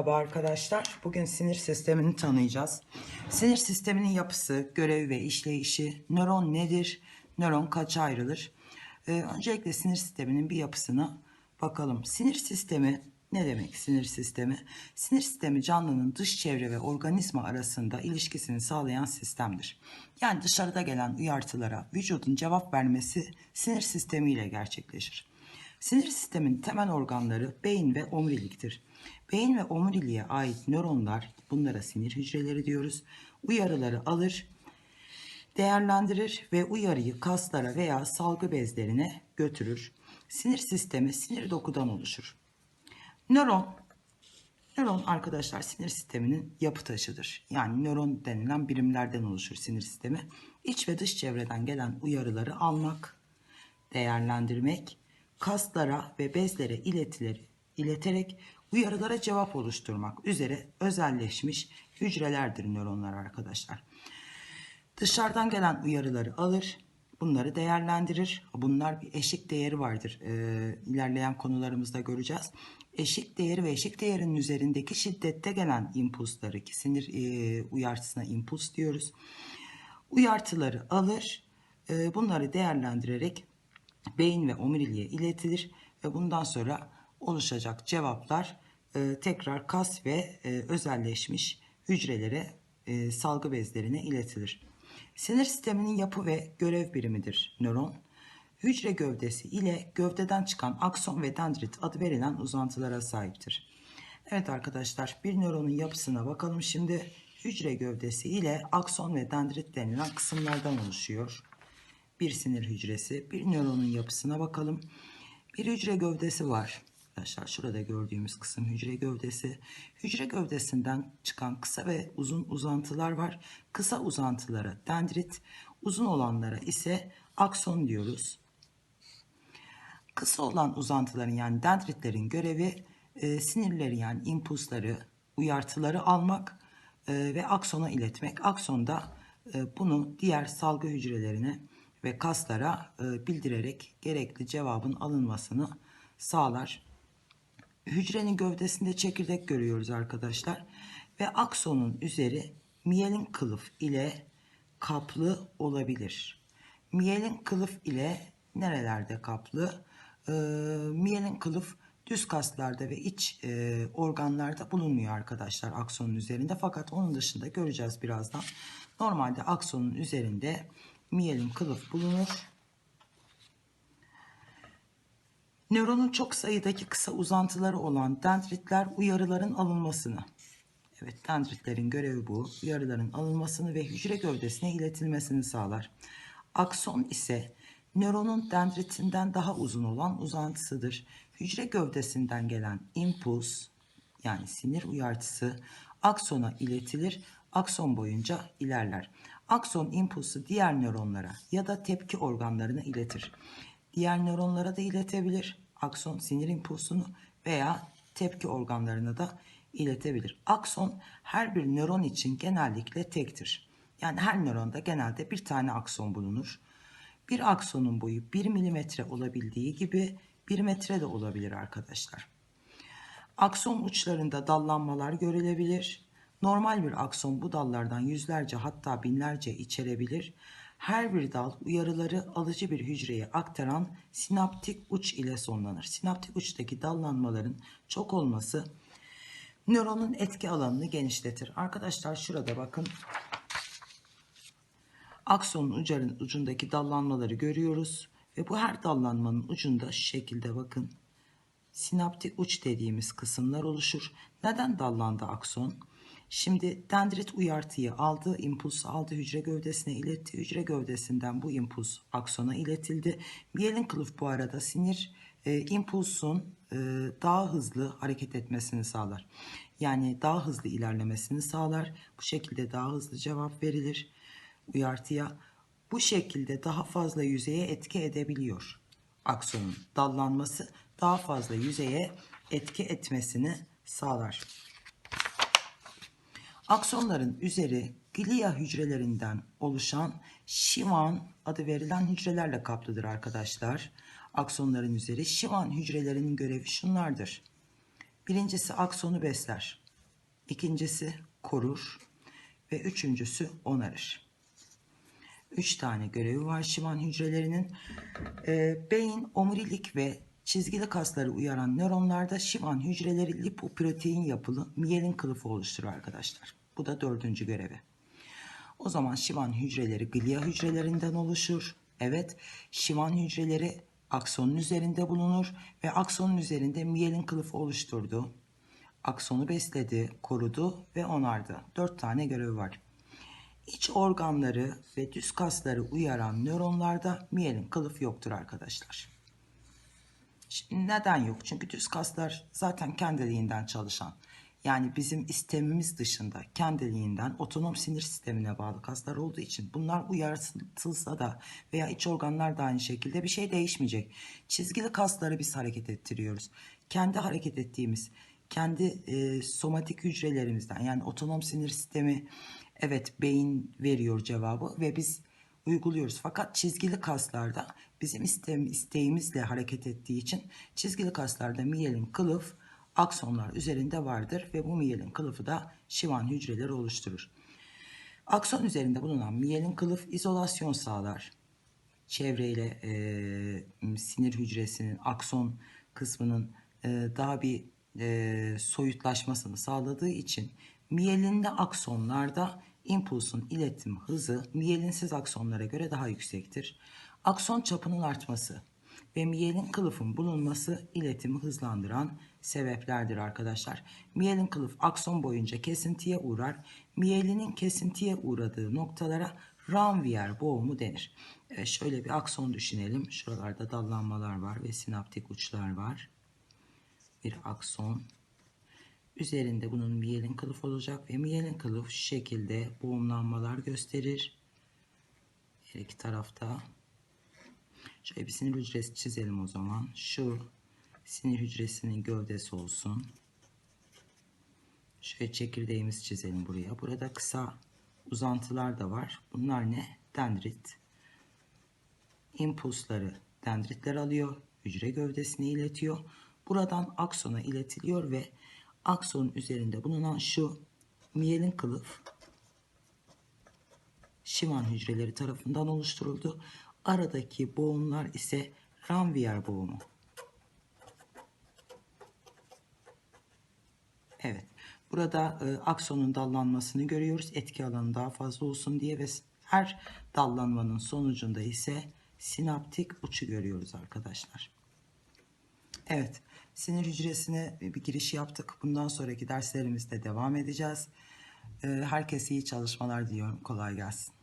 Merhaba arkadaşlar. Bugün sinir sistemini tanıyacağız. Sinir sisteminin yapısı, görevi ve işleyişi, nöron nedir, nöron kaça ayrılır? Ee, öncelikle sinir sisteminin bir yapısına bakalım. Sinir sistemi ne demek sinir sistemi? Sinir sistemi canlının dış çevre ve organizma arasında ilişkisini sağlayan sistemdir. Yani dışarıda gelen uyartılara vücudun cevap vermesi sinir sistemiyle gerçekleşir. Sinir sistemin temel organları beyin ve omuriliktir. Beyin ve omuriliğe ait nöronlar, bunlara sinir hücreleri diyoruz, uyarıları alır, değerlendirir ve uyarıyı kaslara veya salgı bezlerine götürür. Sinir sistemi sinir dokudan oluşur. Nöron, nöron arkadaşlar sinir sisteminin yapı taşıdır. Yani nöron denilen birimlerden oluşur sinir sistemi. İç ve dış çevreden gelen uyarıları almak, değerlendirmek, kaslara ve bezlere iletileri ileterek uyarılara cevap oluşturmak üzere özelleşmiş hücrelerdir nöronlar arkadaşlar. Dışarıdan gelen uyarıları alır, bunları değerlendirir. Bunlar bir eşik değeri vardır. Ee, ilerleyen konularımızda göreceğiz. Eşik değeri ve eşik değerinin üzerindeki şiddette gelen impulsları ki sinir e, uyartısına impuls diyoruz. Uyartıları alır, e, bunları değerlendirerek beyin ve omuriliğe iletilir ve bundan sonra oluşacak cevaplar e, tekrar kas ve e, özelleşmiş hücrelere, e, salgı bezlerine iletilir. Sinir sisteminin yapı ve görev birimidir nöron. Hücre gövdesi ile gövdeden çıkan akson ve dendrit adı verilen uzantılara sahiptir. Evet arkadaşlar bir nöronun yapısına bakalım şimdi. Hücre gövdesi ile akson ve dendrit denilen kısımlardan oluşuyor bir sinir hücresi. Bir nöronun yapısına bakalım. Bir hücre gövdesi var. Arkadaşlar şurada gördüğümüz kısım hücre gövdesi. Hücre gövdesinden çıkan kısa ve uzun uzantılar var. Kısa uzantılara dendrit, uzun olanlara ise akson diyoruz. Kısa olan uzantıların yani dendritlerin görevi e, sinirleri yani impulsları, uyartıları almak e, ve aksona iletmek. Akson da e, bunu diğer salgı hücrelerine ve kaslara e, bildirerek gerekli cevabın alınmasını sağlar. Hücrenin gövdesinde çekirdek görüyoruz arkadaşlar ve aksonun üzeri miyelin kılıf ile kaplı olabilir. Miyelin kılıf ile nerelerde kaplı? E, miyelin kılıf düz kaslarda ve iç e, organlarda bulunmuyor arkadaşlar aksonun üzerinde. Fakat onun dışında göreceğiz birazdan. Normalde aksonun üzerinde miyelin kılıf bulunur. Nöronun çok sayıdaki kısa uzantıları olan dendritler uyarıların alınmasını, evet dendritlerin görevi bu, uyarıların alınmasını ve hücre gövdesine iletilmesini sağlar. Akson ise nöronun dendritinden daha uzun olan uzantısıdır. Hücre gövdesinden gelen impuls yani sinir uyartısı aksona iletilir, akson boyunca ilerler. Akson impulsu diğer nöronlara ya da tepki organlarına iletir. Diğer nöronlara da iletebilir. Akson sinir impulsunu veya tepki organlarına da iletebilir. Akson her bir nöron için genellikle tektir. Yani her nöronda genelde bir tane akson bulunur. Bir aksonun boyu 1 milimetre olabildiği gibi 1 metre de olabilir arkadaşlar. Akson uçlarında dallanmalar görülebilir. Normal bir akson bu dallardan yüzlerce hatta binlerce içerebilir. Her bir dal uyarıları alıcı bir hücreye aktaran sinaptik uç ile sonlanır. Sinaptik uçtaki dallanmaların çok olması nöronun etki alanını genişletir. Arkadaşlar şurada bakın. Aksonun ucarın ucundaki dallanmaları görüyoruz. Ve bu her dallanmanın ucunda şu şekilde bakın. Sinaptik uç dediğimiz kısımlar oluşur. Neden dallandı akson? Şimdi dendrit uyartıyı aldı, impuls aldı, hücre gövdesine iletti. Hücre gövdesinden bu impuls aksona iletildi. Miyelin kılıf bu arada sinir e, impulsun e, daha hızlı hareket etmesini sağlar. Yani daha hızlı ilerlemesini sağlar. Bu şekilde daha hızlı cevap verilir uyartıya. Bu şekilde daha fazla yüzeye etki edebiliyor. Aksonun dallanması daha fazla yüzeye etki etmesini sağlar. Aksonların üzeri glia hücrelerinden oluşan şivan adı verilen hücrelerle kaplıdır arkadaşlar. Aksonların üzeri şivan hücrelerinin görevi şunlardır. Birincisi aksonu besler. ikincisi korur ve üçüncüsü onarır. Üç tane görevi var şivan hücrelerinin. Ee, beyin, omurilik ve çizgili kasları uyaran nöronlarda şivan hücreleri lipoprotein yapılı miyelin kılıfı oluşturur arkadaşlar. Bu da dördüncü görevi. O zaman şivan hücreleri glia hücrelerinden oluşur. Evet, şivan hücreleri aksonun üzerinde bulunur ve aksonun üzerinde miyelin kılıfı oluşturdu. Aksonu besledi, korudu ve onardı. Dört tane görevi var. İç organları ve düz kasları uyaran nöronlarda miyelin kılıf yoktur arkadaşlar. Şimdi neden yok? Çünkü düz kaslar zaten kendiliğinden çalışan. Yani bizim istemimiz dışında kendiliğinden otonom sinir sistemine bağlı kaslar olduğu için bunlar uyartılsa da veya iç organlar da aynı şekilde bir şey değişmeyecek. Çizgili kasları biz hareket ettiriyoruz. Kendi hareket ettiğimiz, kendi e, somatik hücrelerimizden yani otonom sinir sistemi evet beyin veriyor cevabı ve biz uyguluyoruz. Fakat çizgili kaslarda bizim istem, isteğimizle hareket ettiği için çizgili kaslarda miyelin kılıf aksonlar üzerinde vardır ve bu miyelin kılıfı da şivan hücreleri oluşturur. Akson üzerinde bulunan miyelin kılıf izolasyon sağlar. Çevreyle e, sinir hücresinin akson kısmının e, daha bir e, soyutlaşmasını sağladığı için miyelinli aksonlarda impulsun iletim hızı miyelinsiz aksonlara göre daha yüksektir. Akson çapının artması ve miyelin kılıfın bulunması iletimi hızlandıran sebeplerdir arkadaşlar. Miyelin kılıf akson boyunca kesintiye uğrar. Miyelinin kesintiye uğradığı noktalara ranvier boğumu denir. Evet, şöyle bir akson düşünelim. Şuralarda dallanmalar var ve sinaptik uçlar var. Bir akson. Üzerinde bunun miyelin kılıf olacak ve miyelin kılıf şu şekilde boğumlanmalar gösterir. Her iki tarafta. Şöyle bir sinir hücresi çizelim o zaman. Şu sinir hücresinin gövdesi olsun. Şöyle çekirdeğimizi çizelim buraya. Burada kısa uzantılar da var. Bunlar ne? Dendrit. İmpulsları dendritler alıyor. Hücre gövdesine iletiyor. Buradan aksona iletiliyor ve aksonun üzerinde bulunan şu miyelin kılıf şivan hücreleri tarafından oluşturuldu. Aradaki boğumlar ise Ranvier boğumu. Evet. Burada e, aksonun dallanmasını görüyoruz. Etki alanı daha fazla olsun diye ve her dallanmanın sonucunda ise sinaptik uçu görüyoruz arkadaşlar. Evet. Sinir hücresine bir giriş yaptık. Bundan sonraki derslerimizde devam edeceğiz. E, herkese iyi çalışmalar diliyorum. Kolay gelsin.